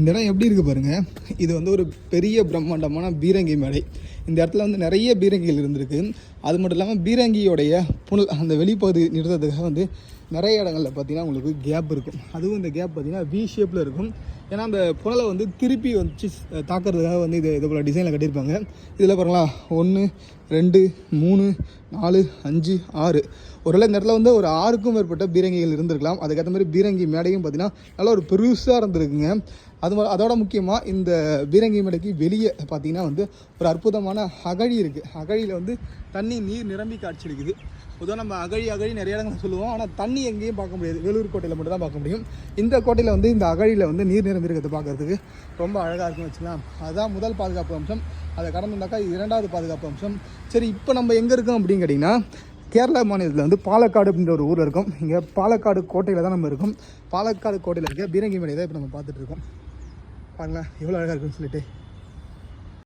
இந்த இடம் எப்படி இருக்குது பாருங்கள் இது வந்து ஒரு பெரிய பிரம்மாண்டமான பீரங்கி மேடை. இந்த இடத்துல வந்து நிறைய பீரங்கிகள் இருந்திருக்கு. அது மட்டும் இல்லாமல் பீரங்கியோடைய புனல் அந்த வெளிப்பகுதி நிறுத்தத்துக்காக வந்து நிறைய இடங்களில் பார்த்தீங்கன்னா உங்களுக்கு கேப் இருக்கும். அதுவும் இந்த கேப் பார்த்திங்கன்னா வி ஷேப்பில் இருக்கும். ஏன்னா அந்த புனலை வந்து திருப்பி வச்சு தாக்குறதுக்காக வந்து இது இது போல் டிசைனில் கட்டியிருப்பாங்க. இதில் பாருங்களா ஒன்று ரெண்டு மூணு நாலு அஞ்சு ஆறு. ஒருவேளை இந்த இடத்துல வந்து ஒரு ஆறுக்கும் மேற்பட்ட பீரங்கிகள் இருந்திருக்கலாம். அதுக்கேற்ற மாதிரி பீரங்கி மேடையும் பார்த்தீங்கன்னா நல்லா ஒரு பெருசாக இருந்திருக்குங்க. அது அதோட முக்கியமாக இந்த பீரங்கி மேடைக்கு வெளியே பார்த்தீங்கன்னா வந்து ஒரு அற்புதமான அகழி இருக்குது அகழியில் வந்து தண்ணி நீர் நிரம்பி காட்சியளிக்குது. பொதுவாக நம்ம அகழி அகழி நிறைய இடங்கள் சொல்லுவோம். ஆனால் தண்ணி எங்கேயும் பார்க்க முடியாது. வேலூர் கோட்டையில் மட்டும் தான் பார்க்க முடியும். இந்த கோட்டையில் வந்து இந்த அகழியில் வந்து நீர் நிரம்பி இருக்கிறத பார்க்கறதுக்கு ரொம்ப அழகாக இருக்குன்னு வச்சுக்கலாம். அதுதான் முதல் பாதுகாப்பு அம்சம். அதை கடந்துருந்தாக்கா இது இரண்டாவது பாதுகாப்பு அம்சம். சரி இப்போ நம்ம எங்கே இருக்கோம் அப்படின்னு கேட்டிங்கன்னா கேரளா மாநிலத்தில் வந்து பாலக்காடு அப்படின்ற ஒரு ஊரில் இருக்கும். இங்கே பாலக்காடு கோட்டையில் தான் நம்ம இருக்கோம். பாலக்காடு கோட்டையில் இருக்க பீரங்கி மலை தான் இப்போ நம்ம பார்த்துட்டு இருக்கோம். பாருங்களேன் எவ்வளோ அழகாக இருக்குன்னு சொல்லிட்டு.